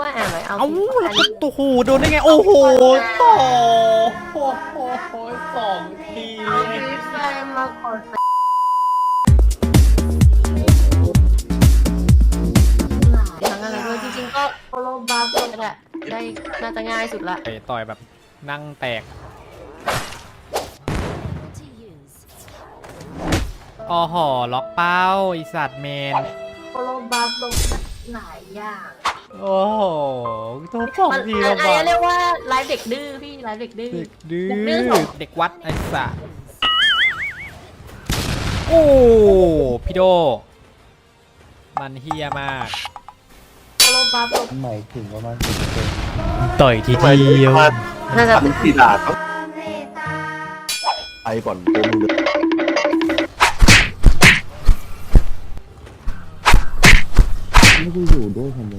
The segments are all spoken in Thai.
ว่าแอนไหมเอาเอ้าสิแล้วอันก็นี้โอ้โหโดนได้ไง โอ้โหต่อโอ้โหสองทีเอาดีไซน์มาขอใส่ทั้งอะไรด้วยจริงๆก็โฟโลบาร์ก็ได้ได้น่าจะง่ายสุดละ ไปต่อยแบบนั่งแตก อ๋อหอล็อกเป้าไอสัตว์เมนโฟโลบาร์ลงหลายอย่าง โอ้โหโทษสองมันทีอัแล้นวอันบ้านี้เรียกว่าไลฟ์เด็กดื้อพี่ไลฟ์เด็กดื้อ เด็กดื้อ เด็กดื้อสอง เด็กวัดไอสัตว์โอ้พี่โด มันเฮียมากโฟโลบาร์ลงหมายถึงประมาณสิบเปอร์เซ็นต์ต่อยทีเดียว น่าจะมันสีดาดต้องไปก่อนตัวมึงเลยไม่ได้อยู่ด้วยทำไม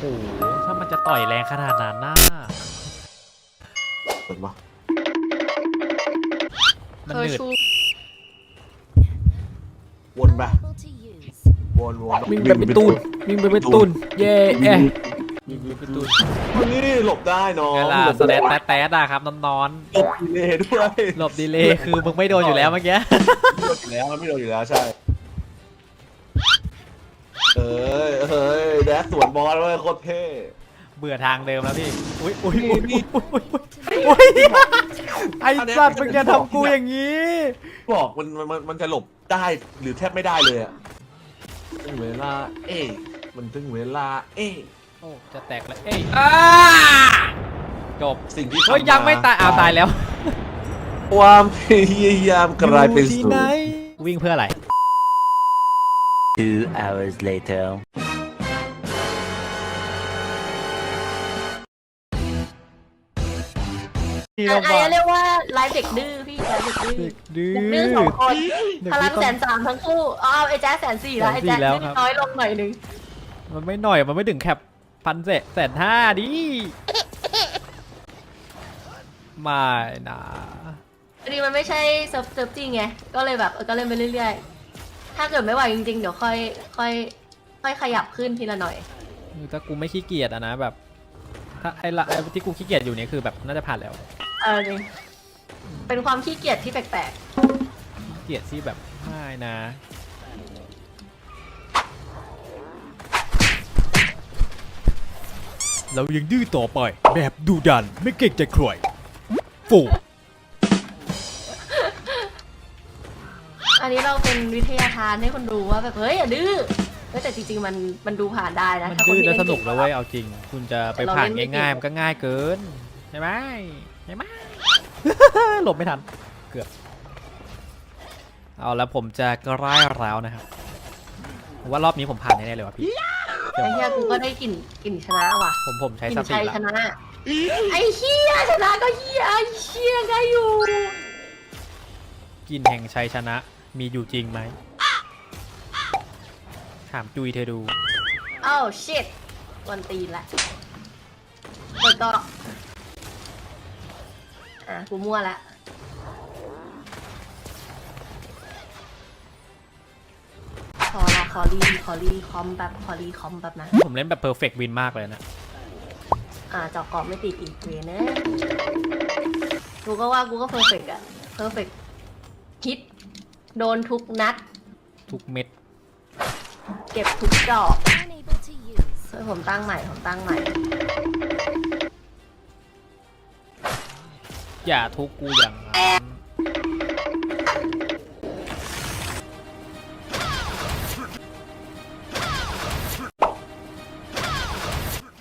โอ้โหถ้ามันจะ ต่อยแรงขนาดนั้นน่ะเห็นปะมันเคยหนืดชูวนไปวนวนวิ่งไปเป็นตูนวิ่งไปเป็นตูนเย่เอ๊ะวิ่งไปเป็นตูนนี่หลบได้น้องไงล่ะหลบสแตได้ทแต๊ดๆอะครับน้อนหลบดีเลยด้วยๆหลบดีเลยคือมึงไม่โดนอยู่แล้วเมื่อกี้ไม่โดนอยู่แล้วมันไม่โดนอยู่แล้วใช่เอ้ยเอ้ยแดดสวนบอลเลยโคตรเท่ เบื่อทางเดิมแล้วพี่ อุ้ยอุ้ยอุ้ยอุ้ยอุ้ยอุ้ยไอ้สัตว์มึงจะทำกูอย่างนี้ บอกมันมันมันมันจะหลบได้หรือแทบไม่ได้เลยอะถึงเวลา เอ้ยมันถึงเวลา เอ้ยโอ้ จะแตกแล้ว เอ้ยอ้าจบสิ่งที่เฮ้ยยังไม่ตายอ้าวตายแล้ว ความพยายามกลายเป็นอที่ศูนไหนย์ วิ่งเพื่ออะไร Two hours later. ที่อัเรานบอนี้กเรียกว่าไลฟ์เด็กดื้อพี่ไลฟ์เด็กดื้อเด็กดื้อ เด็กดื้อสองคนเด็กพดื้อลังแสนสามทั้งคู่อ๋อไอ้แจ๊สแสนสี่แล้วไอ้แจ๊สแสนสี่แล้วนี่ครับ น้อยลงหน่อยหนึงมันไม่หน่อยมันไม่ถึงแคปพันเศษแสนห้าดิไม่นะพอดีมันไม่ใช่เซิร์ฟเซิร์ฟจริงไงก็เลยแบบเออก็เล่นไปเรื่อยๆ ถ้าเกิดไม่ไหวจริงๆเดี๋ยวค่อยค่อยค่อยขยับขึ้นทีละหน่อย ถ้ากูไม่ขี้เกียจอะนะแบบ ถ้าไอ้ละไอ้ที่กูขี้เกียจอยู่เนี่ยคือแบบน่าจะผ่านแล้ว เออจริงเป็นความขี้เกียจที่แปลกเกียจที่แบบไม่นะ เรายังดื้อต่อไป แบบดูดันไม่เก่งใจใครโฟๆอันนี้เราเป็นวิทยาทานให้คนดูว่าแบบ เฮ้ยอย่าดื้อเฮ้ยแต่จริงๆมันมันดูผ่านได้นะมันถ้าคดื้อที่แล้วเล่สนุกแล้วเว้ย เอาจริง คุณจะไปแต่เราผ่านเล่นไม่ง่ายๆเก่งมันก็ง่ายเกิน ใช่ไหม ใช่ไหม หลบไม่ทัน เกือบ เอาแล้วผมจะกระไรร้าวนะครับผมว่ารอบนี้ผมผ่านแน่ๆเลยว่ะพี่ไอ้เฮียกูก็ได้กลิ่นกลิ่นชนะว่ะผมผมใช้กลิ่สนติชัยละชนะไอ้เฮียชนะก็เฮียไอ้เฮียได้อยู่กินแห่งชัยชนะ มีอยู่จริงไหมถามจุยเธอดูเอ้าชิตวันตีนละเปิดก็อะ กูมั่วละขอรอขอรีขอรีคอมแบบขอรีคอมแบบนะ ผมเล่นแบบ perfect win มากเลยนะ อ่าเจอกกรอบไม่ติดอีกเวยเนอะกูก็ว่ากูก็เพอร์เฟกอะเพอร์เฟกฮิตโดนทุกนัด ทุกเม็ด เก็บทุกดอกเฮ้ยผมตั้งใหม่ ผมตั้งใหม่ อย่าทุกกูอย่างนั้น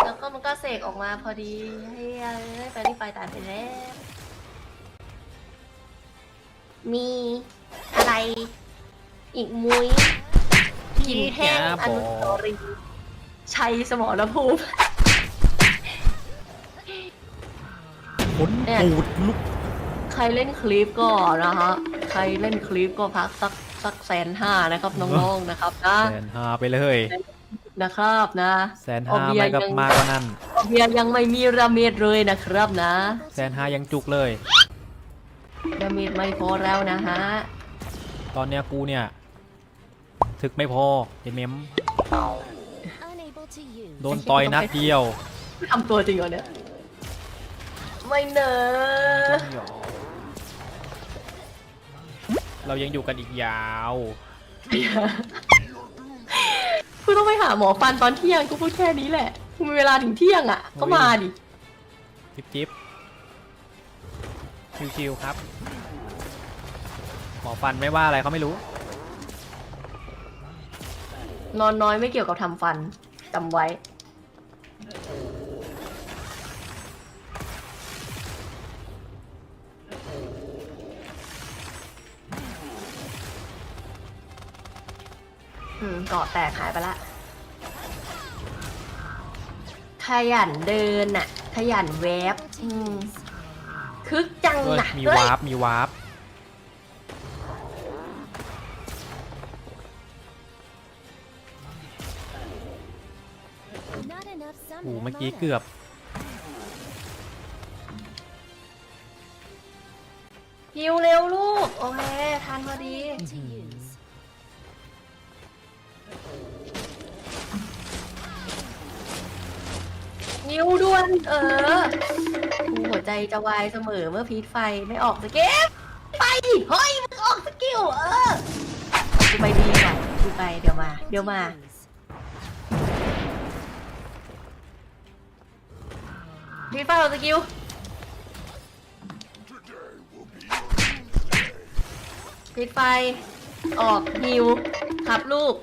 แล้วก็มันก็เสกออกมาพอดีให้เอ้ยไปที่ไฟตายไปแล้ว มีอะไรอีกมุ้ยกินแห้งอนุสาวรีย์ชัยสมรภูมิ นเนี่ยปูดลุกใครเล่นคลิปก็นะฮะ ใครเล่นคลิปก็พักสักสักแสนห้านะครับน้องๆนะครับนะแสนห้าไปเลยนะครับนะแสนห้าไม่กับมากกว่านั้นเบียร์ยังไม่มีระเมดเลยนะครับนะแสนห้ายังจุกเลย ระเมดไม่พอแล้วนะฮะตอนเนี้ยกูเนี่ยถึกไม่พอไอเมม to use. โดนต่อยนัดเดียว ทำตัวจริงเหรอเนี่ย ไม่เนอะเรายังอยู่กันอีกยาว กูต้องไปหาหมอฟันตอนเที่ยงกูพูดแค่นี้แหละกูมีเวลาถึงเที่ยงอะ ก็มาดิ จิ๊บจิ๊บชิวๆครับ หมอฟันไม่ว่าอะไรเขาไม่รู้ นอนน้อยไม่เกี่ยวกับทำฟันจำไว้ อืมเกาะแตกหายไปละ ขยันเดินน่ะ ขยันแวบอืมคึกจังเอ้ยนะมีเฮ้ยวาร์ปมีวาร์ป Not enough โอ้ summon เมื่อกี้ mana เกือบ ฮิวเร็วลูก โอเค ทันพอดี to use. นิ้วด้วนเออกูหัวใจจะวายเสมอเมื่อพีทไฟไม่ออกสเกลไปเฮ้ยมึงออกสกิลเออกูไปดีก่อนกูไปเดี๋ยวมา เดี๋ยวมา พีทไฟออกสกิลพีทไฟออกฮิวครับลูก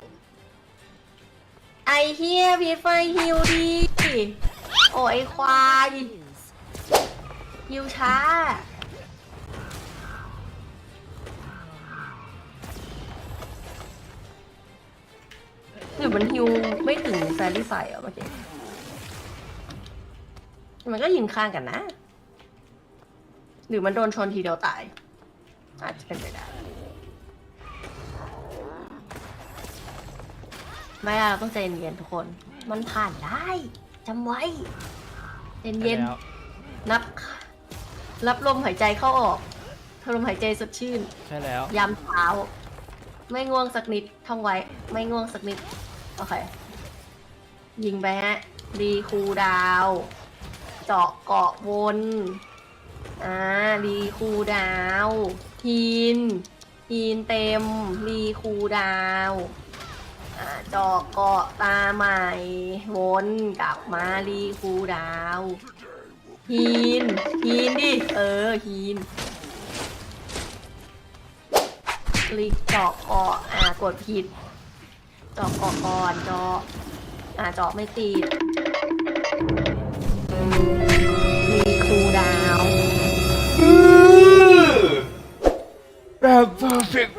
ไอเฮียพีทไฟฮิวดี อ้ยควายฮิวช้า หรือมันฮิวไม่ถึงแฟรี่ไฟเหรอเมื่อกี้มันก็ยิงข้างกันนะ หรือมันโดนชนทีเดียวตาย อาจจะเป็นไปได้ ไม่ได้เราต้องใจเย็นๆทุกคน มันผ่านได้ จำไว้ใจเย็นแล้วนับ รับลมหายใจเข้าออกทลมหายใจสดชื่น ใช่แล้วยามเช้า ไม่ง่วงสักนิดท่องไว้ ไม่ง่วงสักนิด โอเค ยิงไปฮะรีคูลดาวน์เจาะเกาะวนอ่ารีคูลดาวน์ทีนทีนเต็มรีคูลดาวน์อ่าเจาะเกาะตาใหม่วนกลับมารีคูดาวฮีนฮีนดิ เออฮีนลีเจาะเกาะอ่ากดผิดจาะเกาะก่อนจาะอ่าจาะไม่ติดมีคูดาว แบบ perfect